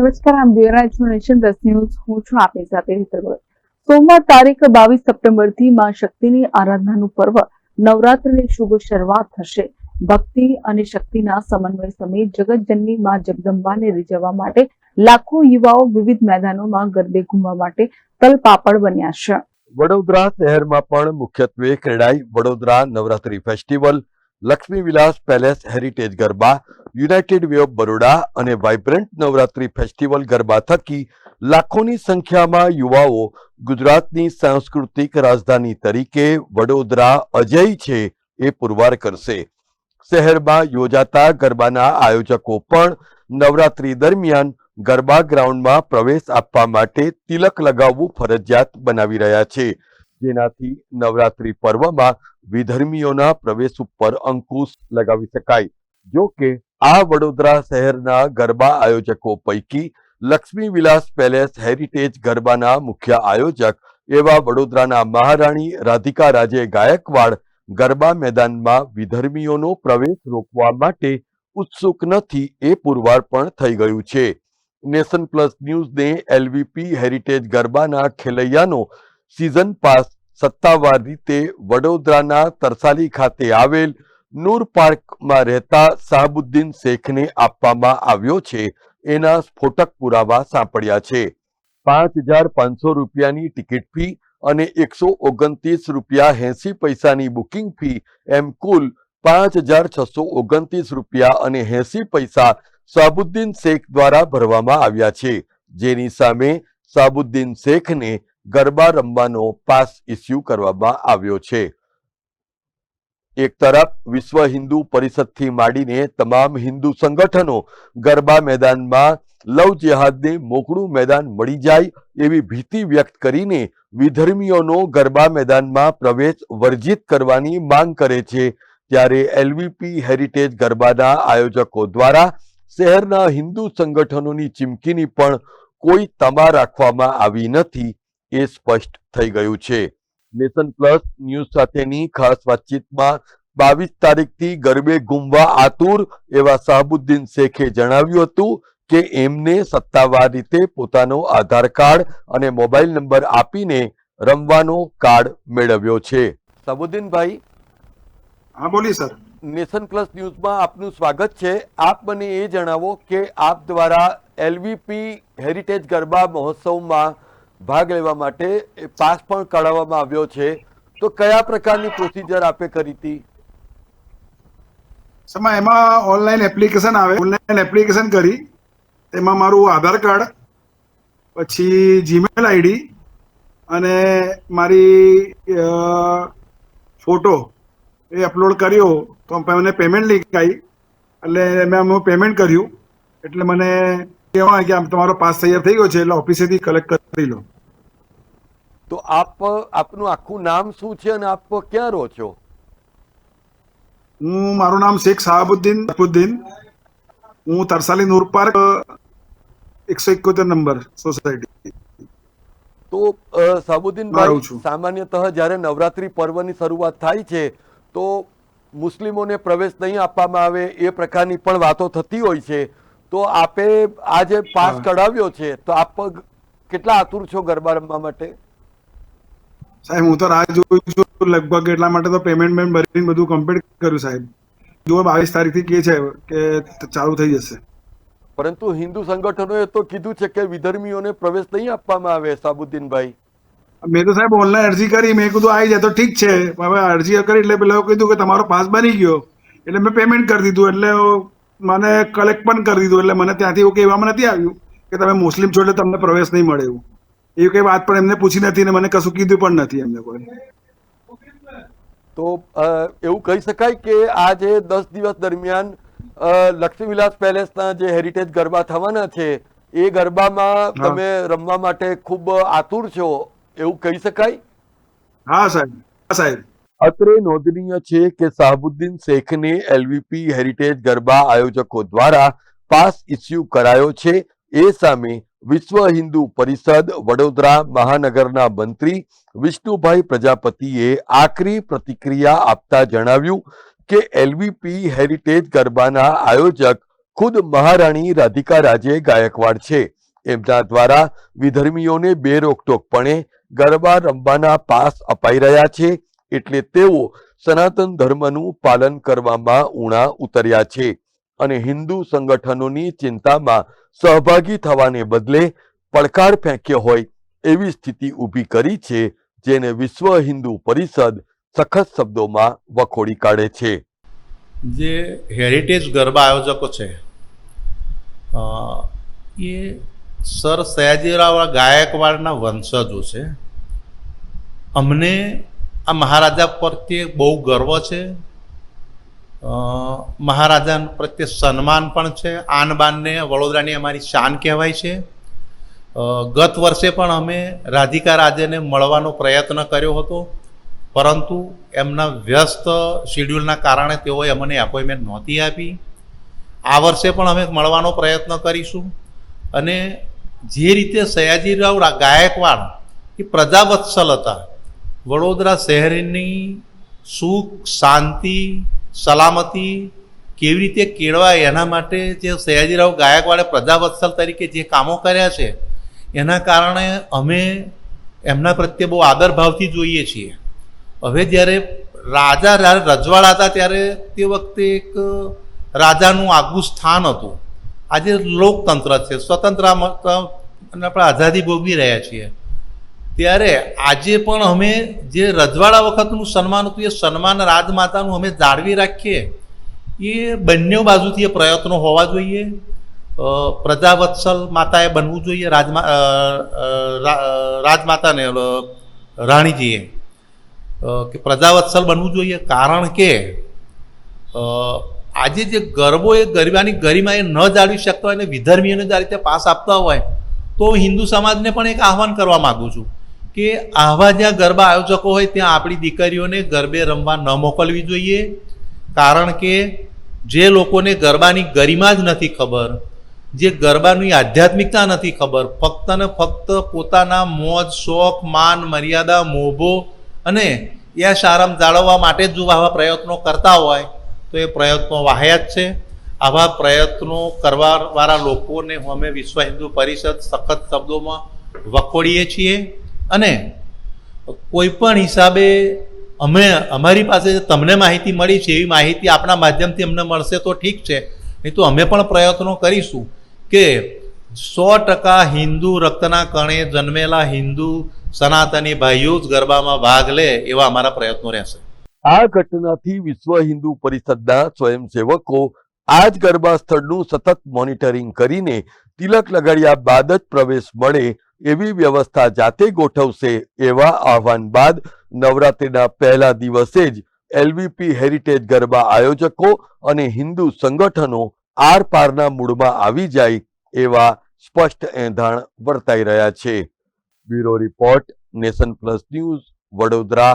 નમસ્કાર, આમ બ્યુરા nation plus news હું છું આપની સાથે હેતલ સોમવાર તારીખ બાવીસ સપ્ટેમ્બરથી માં શક્તિની આરાધનાનું પર્વ. નવરાત્રની શુભ શરૂઆત થશે. ભક્તિ અને શક્તિના સમન્વય સમેત જગતજનની માં જગદંબાને રીઝવવા માટે લાખો યુવાઓ વિવિધ મેદાનોમાં ગરબે ઘૂમવા માટે તલપાપડ બન્યા છે. વડોદરા શહેરમાં પણ મુખ્યત્વે CREDAI Vadodara Navratri festival Laxmi Vilas palace heritage garba, united way of Baroda અને વાઇબ્રન્ટ નવરાત્રી ફેસ્ટિવલ ગરબા થકી લાખોની સંખ્યામાં યુવાઓ ગુજરાતની સાંસ્કૃતિક રાજધાની તરીકે વડોદરા અજય છે એ પુરવાર કરશે. શહેરમાં યોજાતા ગરબાના આયોજકો પણ નવરાત્રી દરમિયાન ગરબા ગ્રાઉન્ડમાં પ્રવેશ આપવા માટે તિલક લગાવવું ફરજિયાત બનાવી રહ્યા છે. જેનાથી નવરાત્રી પર્વમાં વિધર્મીઓના પ્રવેશ ઉપર અંકુશ લગાવી શકાય. જો કે, આ વડોદરા શહેરના ગરબા આયોજકો પૈકી લક્ષ્મી વિલાસ પેલેસ હેરિટેજ ગરબાના મુખ્ય આયોજક એવા વડોદરાના મહારાણી રાધિકા રાજે ગાયકવાડ ગરબા મેદાનમાં વિધર્મીઓનો પ્રવેશ રોકવા માટે ઉત્સુક નથી એ પુરવાર પણ થઈ ગયું છે. નેશન પ્લસ ન્યૂઝને એલવીપી હેરિટેજ ગરબાના ખેલૈયાનો સિઝન પાસ સત્તાવાર રીતે વડોદરાના તરસાલી ખાતે આવેલ નૂર પાર્કમાં રહેતા શાહબુદ્દીન શેખને આપવામાં આવ્યો છે. એના સ્ફોટક પુરાવા સાંપડ્યા છે. પાંચ હજાર પાંચસો રૂપિયાની ટિકિટ ફી અને એકસો ઓગણત્રીસ રૂપિયા એંસી પૈસાની બુકિંગ ફી એમ કુલ પાંચ હજાર છસો ઓગણત્રીસ રૂપિયા અને એંસી પૈસા સાબુદ્દીન શેખ દ્વારા ભરવામાં આવ્યા છે. જેની સામે સાબુદ્દીન શેખને ગરબા રમવાનો પાસ ઇસ્યુ કરવામાં આવ્યો છે. એક તરફ વિશ્વ હિન્દુ પરિષદથી માંડીને તમામ હિન્દુ સંગઠનો ગરબા મેદાનમાં લવ જેહાદને મોકળું મેદાન મળી જાય એવી ભીતિ વ્યક્ત કરીને વિધર્મીઓનો ગરબા મેદાનમાં પ્રવેશ વર્જિત કરવાની માંગ કરે છે. ત્યારે એલવીપી હેરિટેજ ગરબાના આયોજકો દ્વારા શહેરના હિન્દુ સંગઠનોની ચીમકીની પણ કોઈ તમા રાખવામાં આવી નથી. એ સ્પષ્ટ થઈ ગયું છે. નેશન પ્લસ ન્યૂઝ સાથેની ખાસ વાતચીતમાં બાવીસ તારીખથી ગરબે ઘૂમવા આતુર એવા શાહબુદ્દીન શેખે જણાવ્યું હતું કે એમને સત્તાવાર રીતે પોતાનો આધાર કાર્ડ અને મોબાઈલ નંબર આપીને રમવાનો કાર્ડ મેળવ્યો છે. સાબુદ્દીનભાઈ હા બોલી સર. નેશન પ્લસ ન્યૂઝમાં આપનું સ્વાગત છે. આપ મને એ જણાવો કે આપ દ્વારા એલવીપી હેરિટેજ ગરબા મહોત્સવમાં ભાગ લેવા માટે પાસ પણ કાઢવામાં આવ્યો છે. તો કયા પ્રકારની પ્રોસિજર આપે કરી હતી? સમય એમાં ઓનલાઈન એપ્લિકેશન આવે. ઓનલાઈન એપ્લિકેશન કરી. તેમાં મારું આધાર કાર્ડ, પછી જીમેલ આઈડી અને મારી ફોટો એ અપલોડ કર્યો તો મને પેમેન્ટ લિંક આવી એટલે મેં પેમેન્ટ કર્યું. એટલે મને કહેવાય કે આમ તમારો પાસ તૈયાર થઈ ગયો છે એટલે ઓફિસેથી કલેક્ટ કરી લો. તો આપ આપનું આખું નામ શું છે અને આપ ક્યાં રહો છો? હું મારું નામ શેખ સાહાબુદ્દીન સફુદ્દીન હું તરસાલી નૂર પાર્ક એકસો એકોતેર નંબર સોસાયટી. તો છું. સામાન્યતઃ જ્યારે નવરાત્રી પર્વની શરૂઆત થાય છે તો મુસ્લિમોને પ્રવેશ નહીં આપવામાં આવે એ પ્રકારની પણ વાતો થતી હોય છે. તો આપે આ જે પાસ કઢાવ્યો છે તો આપ કેટલા આતુર છો ગરબા રમવા માટે? સાહેબ હું તો રાહ જોઉં છું લગભગ એટલા માટે તો પેમેન્ટ મેન ભરીને બધું કમ્પ્લીટ કર્યું સાહેબ. જુઓ બાવીસ તારીખથી કે છે કે ચાલુ થઈ જશે. પરંતુ હિન્દુ સંગઠનોએ તો કીધું છે કે વિધર્મીઓને પ્રવેશ નહીં આપવામાં આવે સાબુદ્દીનભાઈ. મેં તો સાહેબ ઓનલાઈન અરજી કરી મેં કીધું આવી જાય તો ઠીક છે. હવે અરજી કરી એટલે પેલા કીધું કે તમારો પાસ બની ગયો. એટલે મેં પેમેન્ટ કરી દીધું એટલે મને કલેક્ટ પણ કરી દીધું એટલે મને ત્યાંથી એવું કહેવામાં નથી આવ્યું કે તમે મુસ્લિમ છો એટલે તમને પ્રવેશ નહીં મળે એવું. એવી કઈ વાત પણ એમને પૂછી નથી ને મને કશું કીધું પણ નથી એમને કોઈ. તો એવું કહી શકાય કે આ જે દસ દિવસ દરમિયાન લક્ષ્મીવિલાસ લક્ષ્મી વિલાસ પેલેસના જે હેરિટેજ ગરબા થવાના છે એ ગરબામાં તમે રમવા માટે ખૂબ આતુર છો એવું કહી શકાય? હા સાહેબ. હા સાહેબ. અત્રે નોંધનીય છે કે સાહબુદ્દીન શેખને એલવીપી હેરિટેજ ગરબા આયોજકો દ્વારા પાસ ઇસ્યુ કરાયો છે. એ સામે વિશ્વ હિન્દુ પરિષદ, વડોદરા મહાનગરના મંત્રી વિષ્ણુભાઈ પ્રજાપતિએ આકરી પ્રતિક્રિયા આપતા જણાવ્યું કે એલવીપી હેરિટેજ ગરબાના આયોજક ખુદ મહારાણી રાધિકા રાજે ગાયકવાડ છે. એમના દ્વારા વિધર્મીઓને બેરોકટોકપણે ગરબા રમવાના પાસ અપાઈ રહ્યા છે. એટલે તેઓ સનાતન ધર્મનું પાલન કરવામાં ઉણા ઉતર્યા છે અને હિન્દુ સંગઠનોની ચિંતામાં સહભાગી થવાને બદલે પડકાર ફેંક્યો હોય એવી સ્થિતિ ઊભી કરી છે જેને વિશ્વ હિન્દુ પરિષદ સખત શબ્દોમાં વખોડી કાઢે છે. જે હેરિટેજ ગરબા આયોજકો છે એ સર સયાજીરાવ ગાયકવાડના વંશજો છે. અમને આ મહારાજા પ્રત્યે બહુ ગર્વ છે. મહારાજા પ્રત્યે સન્માન પણ છે. આન બાનને વડોદરાની અમારી શાન કહેવાય છે. ગત વર્ષે પણ અમે રાધિકા રાજેને મળવાનો પ્રયત્ન કર્યો હતો. પરંતુ એમના વ્યસ્ત શેડ્યુલના કારણે તેઓએ અમને એપોઇન્ટમેન્ટ નહોતી આપી. આ વર્ષે પણ અમે મળવાનો પ્રયત્ન કરીશું. અને જે રીતે સયાજીરાવ ગાયકવાડ એ પ્રજાવત્સલ હતા વડોદરા શહેરની સુખ, શાંતિ, સલામતી કેવી રીતે કેળવાય એના માટે જે સયાજીરાવ ગાયકવાડે પ્રજાવત્સલ તરીકે જે કામો કર્યા છે, એના કારણે અમે એમના પ્રત્યે બહુ આદરભાવથી જોઈએ છીએ. હવે જ્યારે રાજા રજવાડા હતા ત્યારે તે વખતે એક રાજાનું આગવું સ્થાન હતું. આજે લોકતંત્ર છે, સ્વતંત્ર આપણે આઝાદી ભોગવી રહ્યા છીએ. ત્યારે આજે પણ અમે જે રજવાડા વખતનું સન્માન હતું, એ સન્માન રાજમાતાનું અમે જાળવી રાખીએ. એ બંને બાજુથી એ પ્રયત્નો હોવા જોઈએ. પ્રજાવત્સલ માતાએ બનવું જોઈએ, રાજમા રાજમાતાને રાણીજીએ. કે પ્રજાવત્સલ બનવું જોઈએ, કારણ કે આજે જે ગરબો એ ગરબાની ગરિમા એ ન જાળવી શકતા હોય અને વિધર્મીઓને જ રીતે પાસ આપતા હોય, તો હિન્દુ સમાજને પણ એક આહવાન કરવા માગું છું. કે આવા જ્યાં ગરબા આયોજકો હોય ત્યાં આપણી દીકરીઓને ગરબે રમવા ન મોકલવી જોઈએ. કારણ કે જે લોકોને ગરબાની ગરિમા જ નથી ખબર, જે ગરબાની આધ્યાત્મિકતા નથી ખબર, ફક્ત ને ફક્ત પોતાના મોજ, શોખ, માન, મર્યાદા, મોભો અને યશ, આરામ જાળવવા માટે જ જો આવા પ્રયત્નો કરતા હોય, તો એ પ્રયત્નો વાહ્યાત છે. આવા પ્રયત્નો કરવાવાળા લોકોને અમે વિશ્વ હિન્દુ પરિષદ સખત શબ્દોમાં વખોડીએ છીએ. અને કોઈ પણ હિસાબે અમે, અમારી પાસે તમને માહિતી મળી છે, એવી માહિતી આપણા માધ્યમથી અમને મળશે તો ઠીક છે. નહીં તો અમે પણ પ્રયત્નો કરીશું કે સો ટકા હિન્દુ રક્તના કણે જન્મેલા હિન્દુ સનાતની ભાઈઓ જ ગરબામાં ભાગ લે એવા અમારા પ્રયત્નો રહેશે. આ ઘટનાથી વિશ્વ હિન્દુ પરિષદના સ્વયંસેવકો આ જ ગરબા સ્થળનું સતત મોનિટરિંગ કરીને તિલક લગાડ્યા બાદ જ પ્રવેશ મળે એવી વ્યવસ્થા જાતે ગોઠવશે એવા આહવાન બાદ નવરાત્રિના પહેલા દિવસે જ એલવીપી હેરિટેજ ગરબા આયોજકો અને હિન્દુ સંગઠનો આર પારના મૂળમાં આવી જાય એવા સ્પષ્ટ એંધાણ વર્તાઈ રહ્યા છે. Bureau report nation plus news Vadodara.